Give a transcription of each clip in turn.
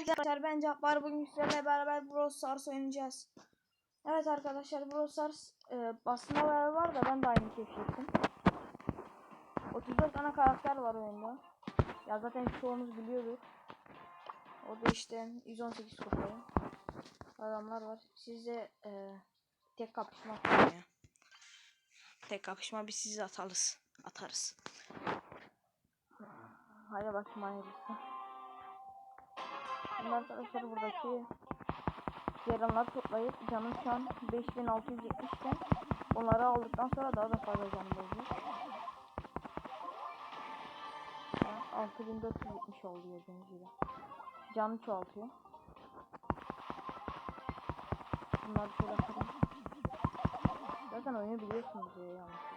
Arkadaşlar ben Cabbar bugün sizlerle beraber Brawl Stars oynayacağız. Evet arkadaşlar Brawl Stars e, basına var da ben de aynı keşfettim. 34 tane karakter var oyunda. Ya zaten çoğumuz biliyordur. O da işte 118 kupayı. Adamlar var. Sizde e, tek kapışma ya. Tek kapışma biz sizi atarız. Atarız. Hadi bakayım. Şimdi arkadaşlar buradaki yarınları toplayıp canım şu an 5670 iken onları aldıktan sonra daha da fazla canım olacak. Yani 6470 oldu gördüğünüz gibi. Canı çoğaltıyor. Bunları şöyle atalım. Zaten oyunu biliyorsunuz ya yanlış.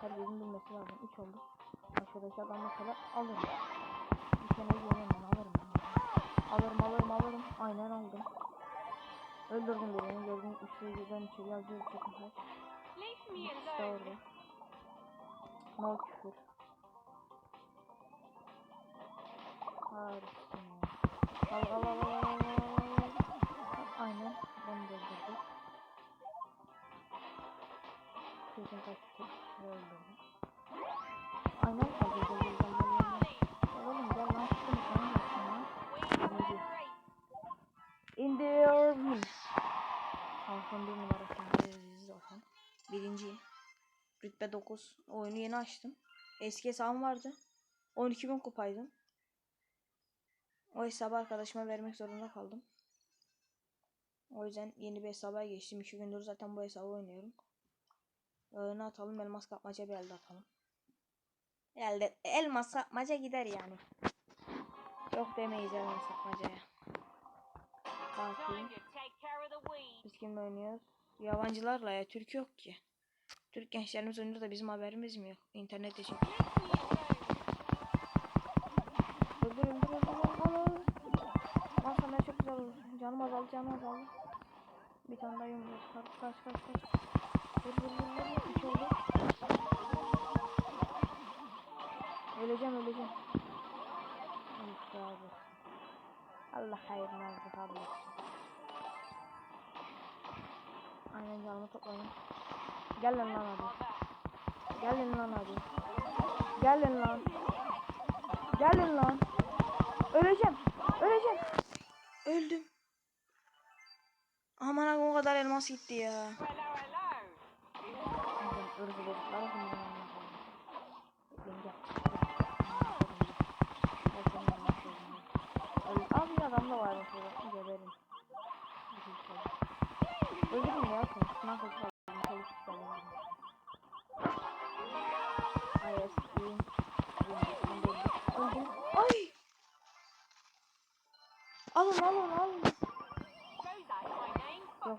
Herkesin bilmesi lazım. 3 oldu. Arkadaşlar ben mesela alırım. Bir tane yiyemem ben alırım. ben. Alırım alırım. Aynen aldım. Öldürdüm birini. Gördüm üçlüden içeri yazıyor. Me İşte orada. No küfür. Harikasın ya. Al al al al al al. Aynen. Bunu da öldürdük. Kesin kaçtı. Öldürdüm. Aynen. In the army. Halkın bir numarasındayız zaten. Birinci. Rütbe 9. Oyunu yeni açtım. Eski hesabım vardı. 12.000 kupaydım. O hesabı arkadaşıma vermek zorunda kaldım. O yüzden yeni bir hesaba geçtim. 2 gündür zaten bu hesabı oynuyorum. Öğüne atalım. Elmas kapmaca bir elde atalım. Elde elmas kapmaca gider yani. Çok demeyiz elmas kapmacaya. Bakayım. Biz kimle oynuyoruz? Yabancılarla ya. Türk yok ki. Türk gençlerimiz oynuyor da bizim haberimiz mi yok? İnternet için. Öldür öldür öldür. Lan sana çok güzel. Canım azaldı canım azaldı. Bir tane daha yumruğu çıkar. Kaç kaç kaç. Vur vur vur vur. Oldu. Öleceğim öleceğim. Allah hayırlı olsun abi. Aynen canımı toplayın. Gelin lan hadi. Gelin lan hadi. Gelin lan. Gelin lan. Öleceğim. Öleceğim. Öldüm. Aman o kadar elmas gitti ya. Hello, hello. Irgı bozuklar bakın bana. Bekleyin gel. Abi adam da var mesela. Geberin. Öldürün ya sen. Sınav kaçıralım. Çalış istedim. Ay eskiyim. Öldüm. Ay! Alın alın alın.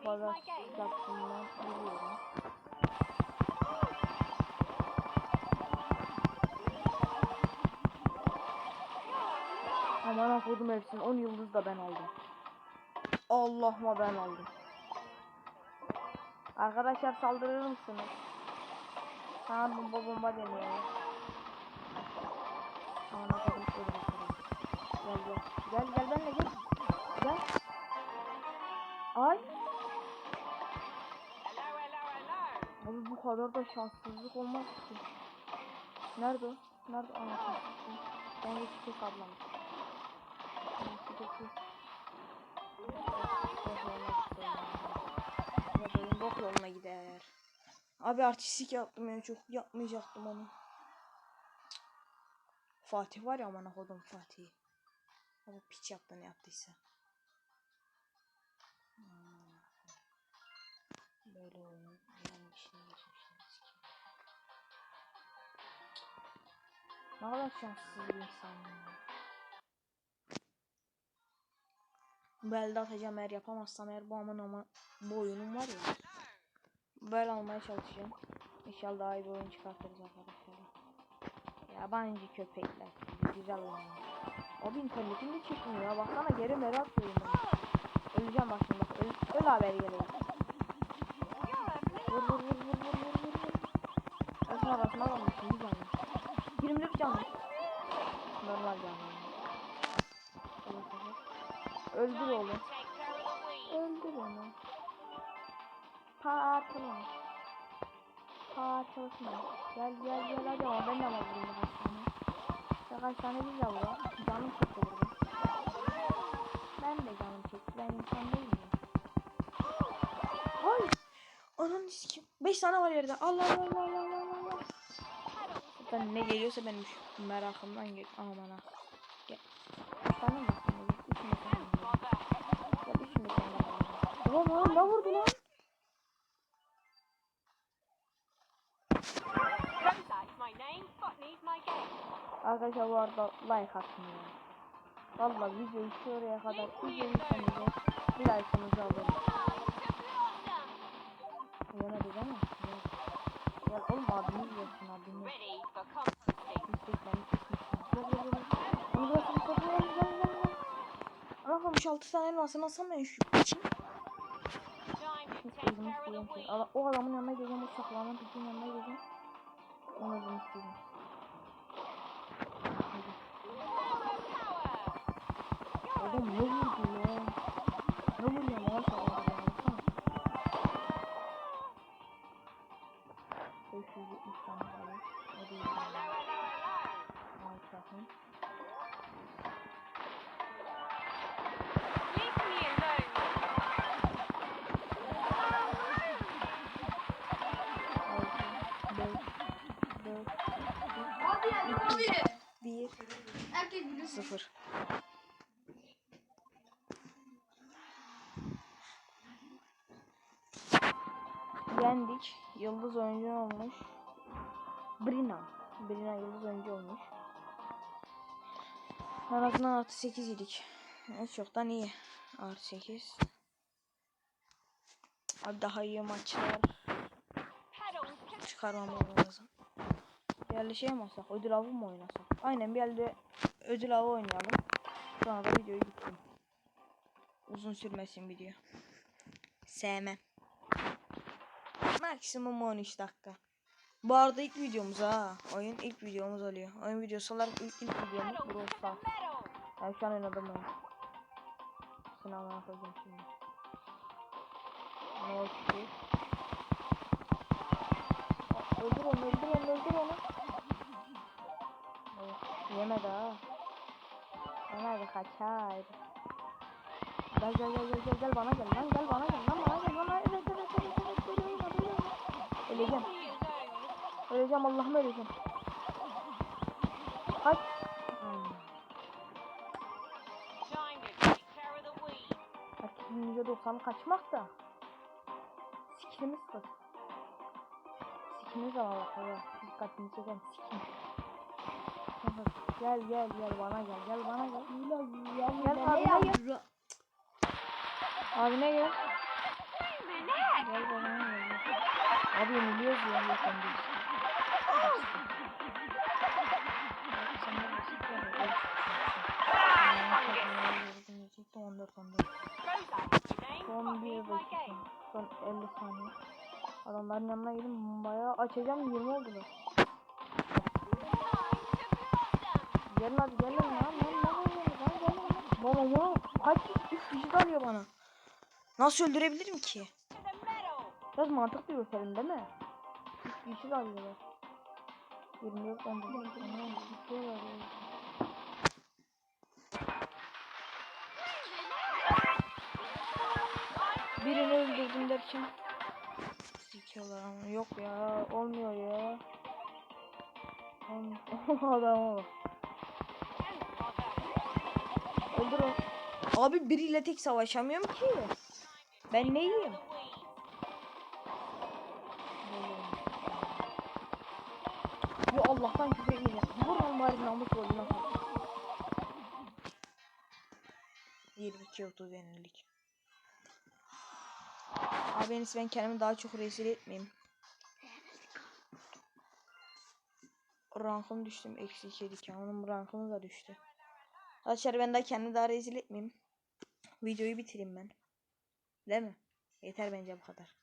Fazla my game. yaptığımdan biliyorum. Aman okudum hepsini. 10 yıldız da ben aldım. Allah'ıma ben aldım. Arkadaşlar saldırır mısınız? Sana bomba bomba deniyor. Şöyle bakalım. Gel gel. Gel gel benimle gel. Gel. Ay. Abi bu kadar da şanssızlık olmaz ki. Nerede? Nerede? Satayım. Ben de çiçek ablam. Bok yoluna gider. Abi artistik yaptım ya çok yapmayacaktım onu. Fatih var ya aman kodum Fatih. O piç yaptı ne yaptıysa. Hmm. Böyle oyun yani bir şey geçmişler. Ne kadar şanssız bir insan ya. Bu atacağım eğer yapamazsam eğer bu aman ama bu oyunum var ya. Böyle almaya çalışacağım. İnşallah daha iyi bir oyun çıkartırız arkadaşlar. Yabancı köpekler. Güzel oyun. Abi internetim de çekmiyor ya. Baksana geri meri atıyor ben. Öleceğim bak şimdi. Öl, öl haberi geliyor. Vur vur vur vur vur vur vur vur. Arasına kalmışım bir canlı. 24 canlı. Normal canlı. Öldür oğlum. Öldür onu. Parçala. Parçalasın. Gel gel gel hadi ama ben de alabilirim kaç tane. Ya kaç tane biz de alalım. Canım çekti burada. Ben de canım çekti. Ben insan değil miyim? Hay! Ananı sikim. 5 tane var yerde. Allah Allah Allah Allah Allah Allah. Ben ne geliyorsa benim merakımdan gel. Aman ha. Gel. 3 tane mi? 3 mü tane. Ya 3 mü tane? Ulan oğlum ne vurdu lan? Arkadaşlar bu arada like atın ya. Valla videoyu şuraya kadar izlemişseniz bir like'ınızı alırım. Değil mi? Gel oğlum gel gel. gel. Ana komuş 6 tane elmasını alsam ben şu için. O adamın yanına geleceğim, o saklanan piçin yanına geleceğim. Onu da istedim. Sıfır. Yendik. Yıldız oyuncu olmuş. Brina. Brina yıldız oyuncu olmuş. En azından artı 8 idik. Evet, çoktan iyi. Artı 8. Abi daha iyi maçlar Pedals to çıkarmam lazım. Elde şey mi alsak? Ödül avı mı oynasak? Aynen bir elde ödül avı oynayalım. Sonra da videoyu bitireyim. Uzun sürmesin video. Sevmem. Maksimum 13 dakika. Bu arada ilk videomuz ha. Oyun ilk videomuz oluyor. Oyun videosu olarak ilk, ilk videomuz Brawl Stars. Ben şu an oynadım oyun. Sınavına koyacağım şimdi. Ne oldu ki? Öldür onu, öldür onu, öldür onu. Oh, yemedi ha. Ömer kaçar. Gel gel gel gel gel bana gel lan gel bana gel lan bana gel bana evet evet evet evet geliyorum geliyorum. Öleceğim. Öleceğim Allah'ım öleceğim. Kaç. Rakibin %90'ı kaçmak da. Sikimiz kız. Sikimiz bak ya. Dikkatini çeken sikim. Gel gel gel bana gel gel bana gel. Gel abine gel. Abine gel. Gel bana gel. Abi yeniliyoruz ya yakın biz. Abi sen de basit ya. Öf. Son 14 14. Rosa is my name. Son Botany bir is my dakika. game. Son 50 saniye. Adamların yanına gidip bayağı açacağım 20 oldular. Gelin hadi gelin lan. Lan lan gelin lan. Baba baba kaç üç kişi dalıyor bana. Nasıl öldürebilirim ki? Biraz mantıklı gösterin değil mi? Üç kişi dalıyorlar. 24 14. Aman, bir şey var ya. Birini öldürdüm derken Sikiyorlar ama yok ya olmuyor ya. Adama bak Öldür onu Abi biriyle tek savaşamıyorum ki Ben neyim. Ya Allah'tan küfür etmeyeceğim Vur lan bari namus golüne 22 30 yenilik Abi en ben kendimi daha çok rezil etmeyeyim. Rankım düştüm. Eksi 2 yedik ya. Onun rankımı da düştü. Arkadaşlar ben daha kendimi daha rezil etmeyeyim. Videoyu bitireyim ben. Değil mi? Yeter bence bu kadar.